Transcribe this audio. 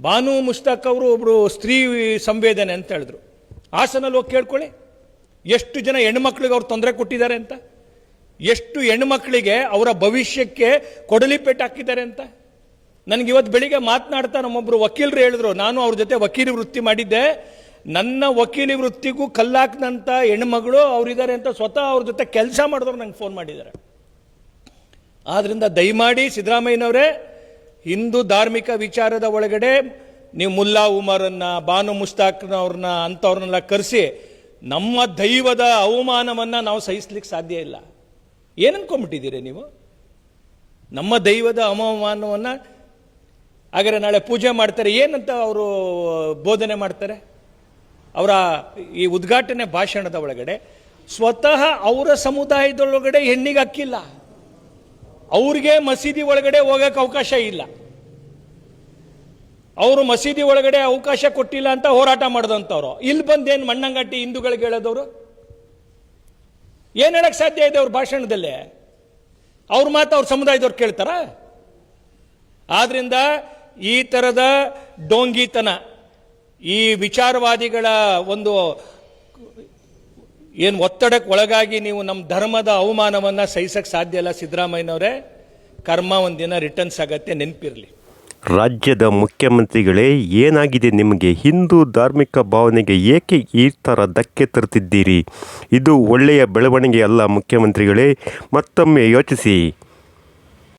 ಬಾನು ಮುಸ್ತಾಕ್ ಅವರು ಒಬ್ಬರು ಸ್ತ್ರೀ ಸಂವೇದನೆ ಅಂತ ಹೇಳಿದ್ರು. ಹಾಸನಲ್ಲಿ ಹೋಗಿ ಕೇಳ್ಕೊಳ್ಳಿ. ಎಷ್ಟು ಜನ ಹೆಣ್ಮಕ್ಳಿಗೆ ಅವ್ರು ತೊಂದರೆ ಕೊಟ್ಟಿದ್ದಾರೆ ಅಂತ? ಎಷ್ಟು ಹೆಣ್ಮಕ್ಳಿಗೆ ಅವರ ಭವಿಷ್ಯಕ್ಕೆ ಕೊಡಲಿ ಪೆಟ್ಟು ಹಾಕಿದ್ದಾರೆ ಅಂತ? ನನಗೆ ಇವತ್ತು ಬೆಳಿಗ್ಗೆ ಮಾತನಾಡ್ತಾ ನಮ್ಮೊಬ್ಬರು ವಕೀಲರು ಹೇಳಿದ್ರು. ನಾನು ಅವ್ರ ಜೊತೆ ವಕೀಲಿ ವೃತ್ತಿ ಮಾಡಿದ್ದೆ. ನನ್ನ ವಕೀಲಿ ವೃತ್ತಿಗೂ ಕಲ್ಲಾಕ್ನಂಥ ಹೆಣ್ಮಗಳು ಅವರಿದ್ದಾರೆ ಅಂತ ಸ್ವತಃ ಅವ್ರ ಜೊತೆ ಕೆಲಸ ಮಾಡಿದವ್ರು ನಂಗೆ ಫೋನ್ ಮಾಡಿದ್ದಾರೆ. ಆದ್ದರಿಂದ ದಯಮಾಡಿ ಸಿದ್ದರಾಮಯ್ಯನವರೇ ಹಿಂದೂ ಧಾರ್ಮಿಕ ವಿಚಾರದ ಒಳಗಡೆ ನೀವು ಮುಲ್ಲಾ ಉಮರನ್ನ, ಬಾನು ಮುಸ್ತಾಕ್ನವ್ರನ್ನ, ಅಂಥವ್ರನ್ನೆಲ್ಲ ಕರೆಸಿ ನಮ್ಮ ದೈವದ ಅವಮಾನವನ್ನ ನಾವು ಸಹಿಸ್ಲಿಕ್ಕೆ ಸಾಧ್ಯ ಇಲ್ಲ. ಏನು ಅನ್ಕೊಂಬಿಟ್ಟಿದ್ದೀರಿ ನೀವು? ನಮ್ಮ ದೈವದ ಅವಮಾನವನ್ನು ಹಾಗಾದ್ರೆ ನಾಳೆ ಪೂಜೆ ಮಾಡ್ತಾರೆ, ಏನಂತ ಅವರು ಬೋಧನೆ ಮಾಡ್ತಾರೆ? ಅವರ ಈ ಉದ್ಘಾಟನೆ ಭಾಷಣದ ಒಳಗಡೆ ಸ್ವತಃ ಅವರ ಸಮುದಾಯದೊಳಗಡೆ ಹೆಣ್ಣಿಗೆ ಹಕ್ಕಿಲ್ಲ. ಅವ್ರಿಗೆ ಮಸೀದಿ ಒಳಗಡೆ ಹೋಗಕ್ಕೆ ಅವಕಾಶ ಇಲ್ಲ. ಅವರು ಮಸೀದಿ ಒಳಗಡೆ ಅವಕಾಶ ಕೊಟ್ಟಿಲ್ಲ ಅಂತ ಹೋರಾಟ ಮಾಡಿದಂಥವ್ರು ಇಲ್ಲಿ ಬಂದೇನು ಮಣ್ಣಂಗಟ್ಟಿ ಹಿಂದೂಗಳಿಗೆ ಹೇಳೋದವರು? ಏನು ಹೇಳಕ್ಕೆ ಸಾಧ್ಯ ಇದೆ ಅವ್ರ ಭಾಷಣದಲ್ಲಿ? ಅವ್ರ ಮಾತು ಅವ್ರ ಸಮುದಾಯದವ್ರು ಕೇಳ್ತಾರ? ಆದ್ರಿಂದ ಈ ಥರದ ಡೋಂಗಿತನ, ಈ ವಿಚಾರವಾದಿಗಳ ಒಂದು ಏನು ಒತ್ತಡಕ್ಕೆ ಒಳಗಾಗಿ ನೀವು ನಮ್ಮ ಧರ್ಮದ ಅವಮಾನವನ್ನು ಸಹಿಸೋಕ್ಕೆ ಸಾಧ್ಯ ಇಲ್ಲ ಸಿದ್ದರಾಮಯ್ಯನವರೇ. ಕರ್ಮ ಒಂದಿನ ರಿಟರ್ನ್ಸ್ ಆಗತ್ತೆ, ನೆನಪಿರಲಿ. ರಾಜ್ಯದ ಮುಖ್ಯಮಂತ್ರಿಗಳೇ, ಏನಾಗಿದೆ ನಿಮಗೆ? ಹಿಂದೂ ಧಾರ್ಮಿಕ ಭಾವನೆಗೆ ಏಕೆ ಈ ಥರ ಧಕ್ಕೆ ತರುತ್ತಿದ್ದೀರಿ ಇದು ಒಳ್ಳೆಯ ಬೆಳವಣಿಗೆ ಅಲ್ಲ, ಮುಖ್ಯಮಂತ್ರಿಗಳೇ. ಮತ್ತೊಮ್ಮೆ ಯೋಚಿಸಿ.